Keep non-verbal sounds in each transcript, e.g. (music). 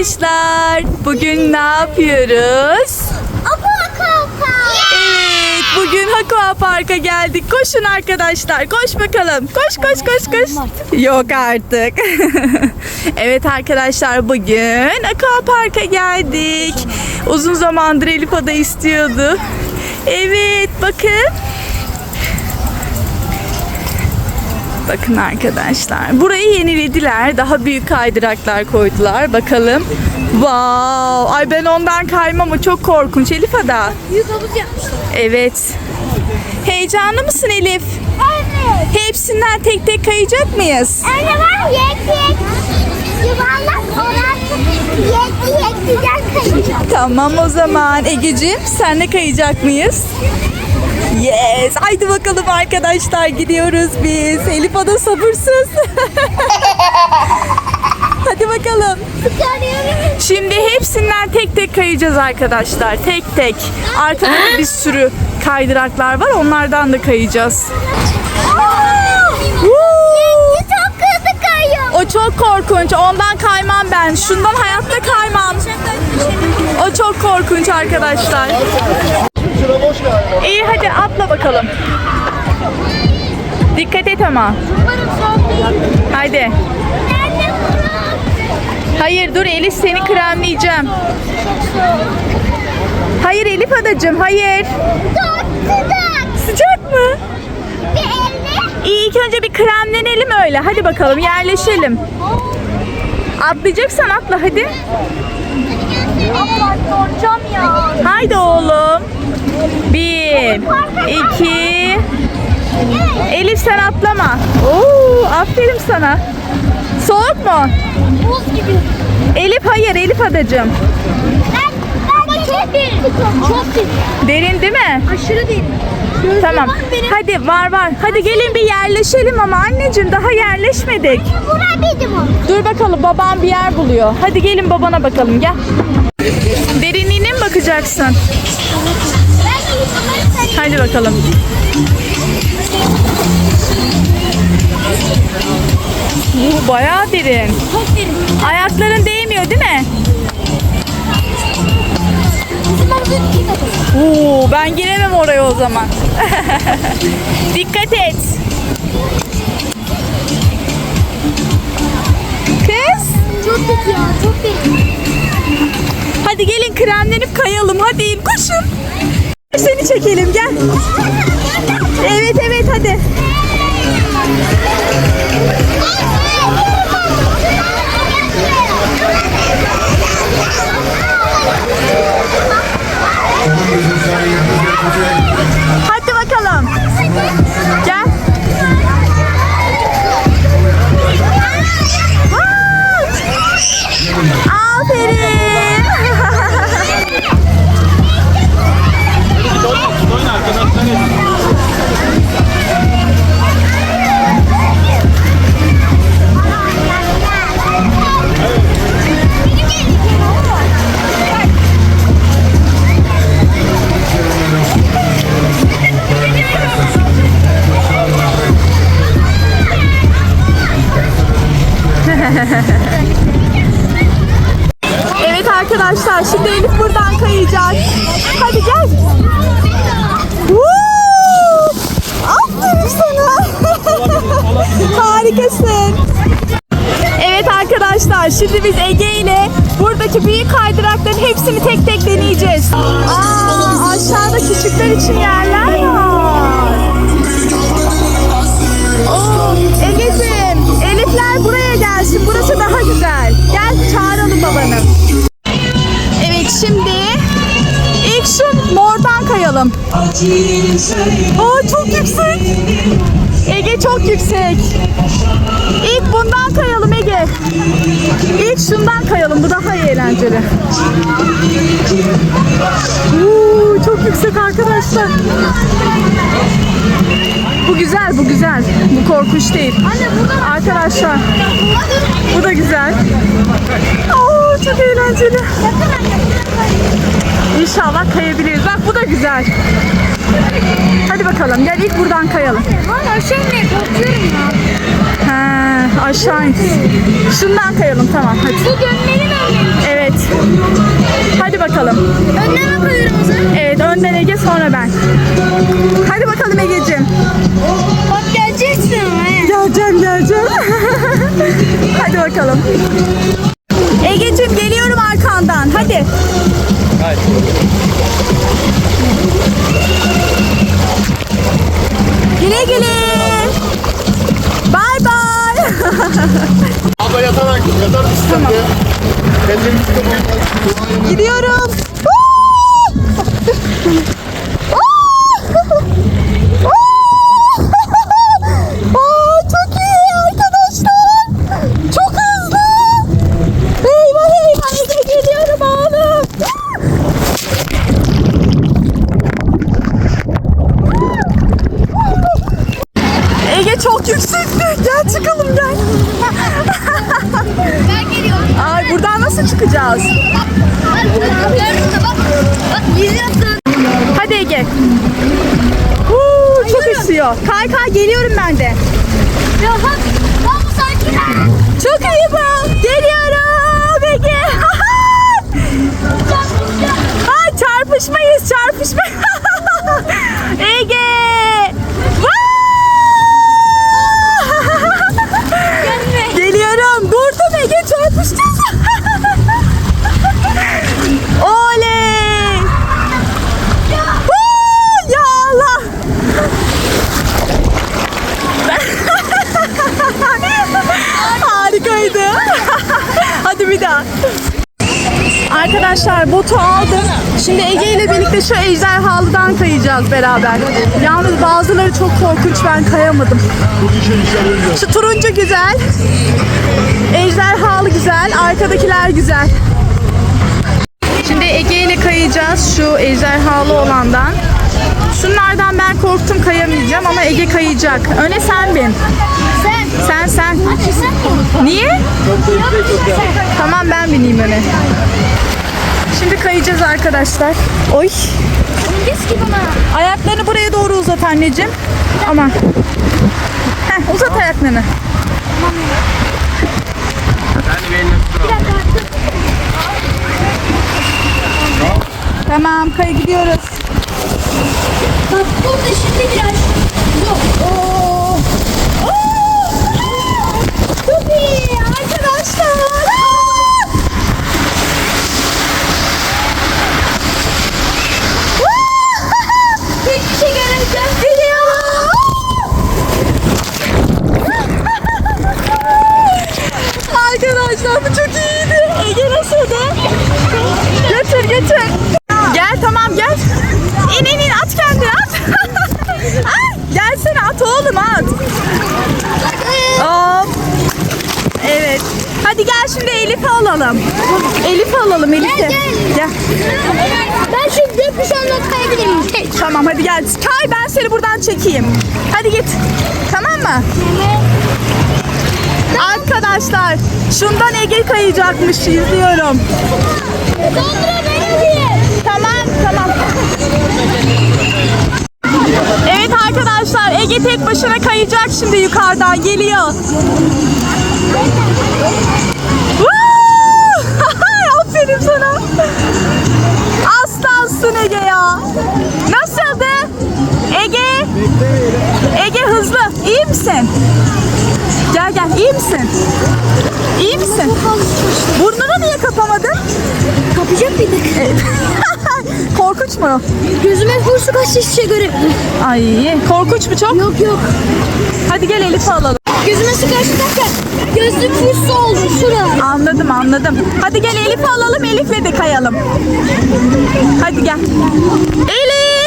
arkadaşlar. Bugün ne yapıyoruz? Evet, bugün Aqua Park'a geldik. Koşun arkadaşlar, koş bakalım. Koş, koş, koş, koş. Yok artık. (laughs) evet arkadaşlar, bugün Aqua Park'a geldik. Uzun zamandır Elif Ada istiyordu. Evet, bakın. Bakın arkadaşlar. Burayı yenilediler. Daha büyük kaydıraklar koydular. Bakalım. Wow. Ay ben ondan kaymam. O çok korkunç. Elif Ada. Büyük havuz yapmışlar. Evet. Heyecanlı mısın Elif? Evet. Hepsinden tek tek kayacak mıyız? Anne var yek yek. Yuvarlak orası yek yek güzel kayacak. Tamam o zaman. Egeciğim senle kayacak mıyız? Yes. Haydi bakalım arkadaşlar gidiyoruz biz. Elif Ada sabırsız. (laughs) Hadi bakalım. Şimdi hepsinden tek tek kayacağız arkadaşlar. Tek tek. Arkada da bir sürü kaydıraklar var. Onlardan da kayacağız. O çok korkunç. Ondan kaymam ben. Şundan hayatta kaymam. O çok korkunç arkadaşlar. Sıra boş galiba. İyi hadi atla bakalım. Dikkat et ama. Haydi. Hayır dur Elif seni kremleyeceğim. Çok soğuk. Hayır Elif adacığım hayır. Sıcak. Sıcak mı? İyi ilk önce bir kremlenelim öyle. Hadi bakalım yerleşelim. Atlayacaksan atla hadi. Ama donacağım ya. Haydi oğlum. Bir, iki. Elif sen atlama. Oo, aferin sana. Soğuk mu? Buz gibi. Elif hayır Elif adacığım. Ben, ben çok derin. Çok derin. Derin değil mi? Aşırı derin. Tamam. var. Hadi var var. Hadi gelin bir yerleşelim ama anneciğim daha yerleşmedik. O. Dur bakalım babam bir yer buluyor. Hadi gelin babana bakalım gel. Derinliğine mi bakacaksın? Hadi bakalım. Bu bayağı derin. Çok derin. Ayakların değmiyor değil mi? Oo, ben giremem oraya o zaman. (laughs) Dikkat et. Kız. Çok kötü ya. Çok derin. Hadi gelin kremlenip kayalım. Hadi koşun. Seni çekelim gel. Evet evet hadi. Arkadaşlar şimdi biz Ege ile buradaki büyük kaydırakların hepsini tek tek deneyeceğiz. Aa, aşağıda küçükler için yerler var. Oo, Ege'cim, Elifler buraya gelsin. Burası daha güzel. Gel çağıralım babanı. Evet şimdi ilk şu mordan kayalım. Aa çok yüksek. Ege çok yüksek. İlk bundan kayalım Ege. İlk şundan kayalım. Bu daha eğlenceli. Oo, çok yüksek arkadaşlar. Bu güzel, bu güzel. Bu korkunç değil. Arkadaşlar, bu da güzel. Oo, çok eğlenceli. İnşallah kayabiliriz. Bak bu da güzel. Hadi bakalım gel ilk buradan kayalım. Valla şey ne korkuyorum ya. Aşağı in. Şundan kayalım tamam hadi. Bu önlerim? Evet. Hadi bakalım. Önden mi koyuyorum o zaman? Evet önden Ege sonra ben. Hadi bakalım Ege'cim. Bak geleceksin ama. Geleceğim geleceğim. (laughs) Hadi bakalım. Ege'cim geliyorum arkandan. Hadi. Haydi. Yatarak yatar mısın Çok iyi daha. Arkadaşlar botu aldım. Şimdi Ege ile birlikte şu ejderhalıdan kayacağız beraber. Yalnız bazıları çok korkunç ben kayamadım. Şu turuncu güzel. Ejderhalı güzel. Arkadakiler güzel. Şimdi Ege ile kayacağız şu ejderhalı olandan. Şunlardan korktum kayamayacağım ama Ege kayacak. Öne sen bin. Sen. Sen sen. Hadi sen mi? Niye? Tamam ben bineyim öne. Şimdi kayacağız arkadaşlar. Oy. Biz ki bana. Ayaklarını buraya doğru uzat anneciğim. Aman. Heh, uzat ayaklarını. Tamam kay gidiyoruz. Bak burada şimdi biraz. Yok. Oo. Çok iyi arkadaşlar. Tamam hadi gel. Kay ben seni buradan çekeyim. Hadi git. Tamam mı? Arkadaşlar şundan Ege kayacakmış izliyorum. Tamam tamam. Evet arkadaşlar Ege tek başına kayacak şimdi yukarıdan geliyor. (laughs) Aferin sana. Aslansın Ege ya. Nasıldı? Ege. Ege hızlı. İyi misin? Gel gel iyi misin? İyi misin? Burnunu niye kapamadın? Kapacak mıydık? (laughs) Korkunç mu? Gözüme kursu kaç şişe göre. Ay korkunç mu çok? Yok yok. Hadi gel Elif'i alalım. Gözüme su kaçtı derken gözlük kursu oldu şura. Anladım anladım. Hadi gel Elif'i alalım Elif'le de kayalım. Hadi gel. Elif!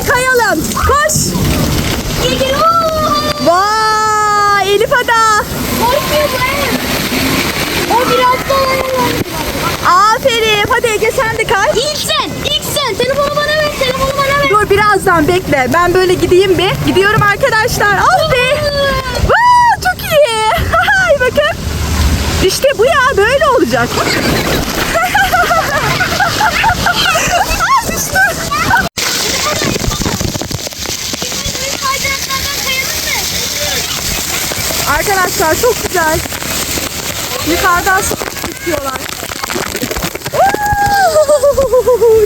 Hadi kayalım. Koş. Gel! Vay Elif Ada. O biraz dolanıyor. Aferin. Hadi Ege sen de kay. İlk sen. İlk sen. Telefonu bana ver. Telefonu bana ver. Dur birazdan bekle. Ben böyle gideyim bir. Gidiyorum arkadaşlar. Aferin. Vaa, çok iyi. (laughs) Hay bakın. İşte bu ya böyle olacak. Aa, düştü. Arkadaşlar çok güzel. Yukarıdan su tutuyorlar.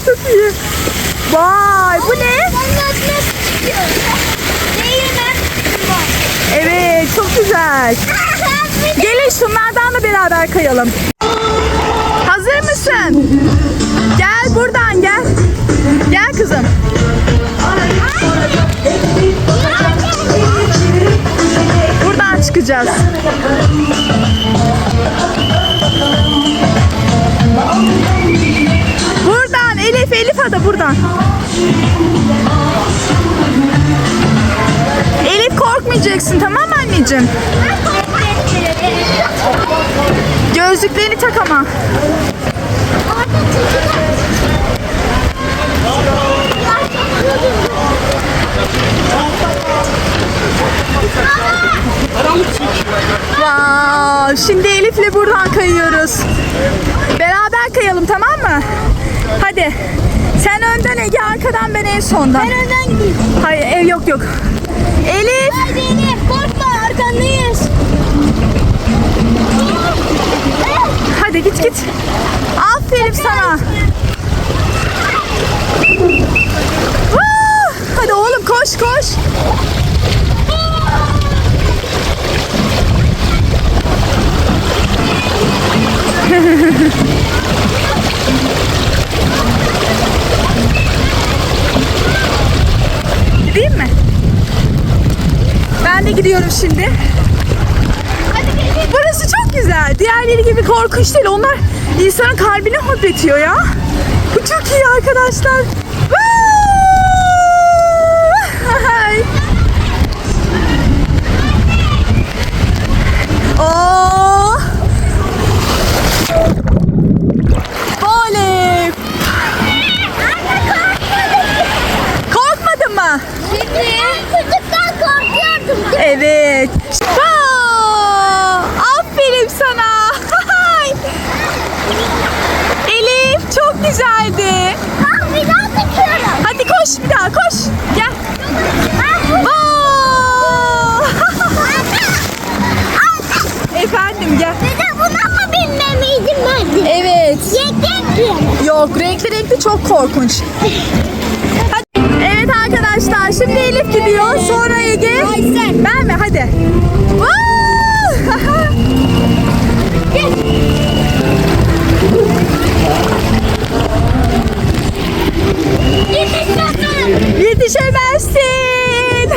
Çok iyi. Vay bu ne? Evet çok güzel. (laughs) Gelin şunlardan da beraber kayalım. Hazır mısın? Gel buradan gel. Gel kızım. Buradan çıkacağız. Buradan Elif Elif ada buradan. Elif korkmayacaksın tamam mı anneciğim? Gözlüklerini tak ama. Wow, şimdi Elif'le buradan kayıyoruz. Beraber kayalım tamam mı? Hadi. Sen önden Ege arkadan ben en sondan. Ben önden gideyim. Hayır ev yok yok. Elif. Haydi Elif korkma arkandayız. Hadi git git. Aferin sana. Hadi oğlum koş koş. (laughs) Gideyim mi? Ben de gidiyorum şimdi. Burası çok güzel. Diğerleri gibi korkunç değil. Onlar insanın kalbini hopletiyor ya. Bu çok iyi arkadaşlar. Vay! (laughs) güzeldi. Tamam bir daha. Hadi koş bir daha koş. Gel. Aa! Efendim gel. Dede buna mı binmeme izin verdin? Evet. Yedek Yok renkli renkli çok korkunç. Hadi. Evet arkadaşlar şimdi Elif gidiyor sonra Ege. Ben mi? Hadi. Yetişmezsin. Yetişemezsin. (laughs)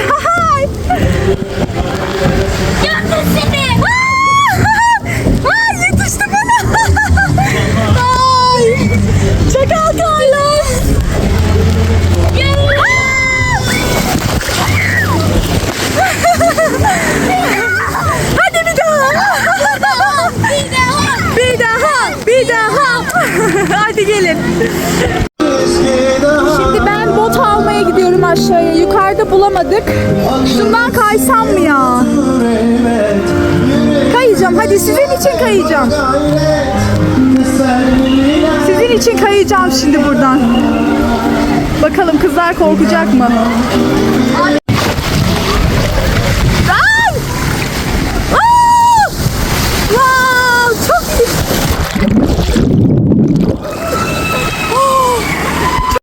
Bulamadık. Şundan kaysam mı ya? Kayacağım. Hadi sizin için kayacağım. Sizin için kayacağım şimdi buradan. Bakalım kızlar korkacak mı?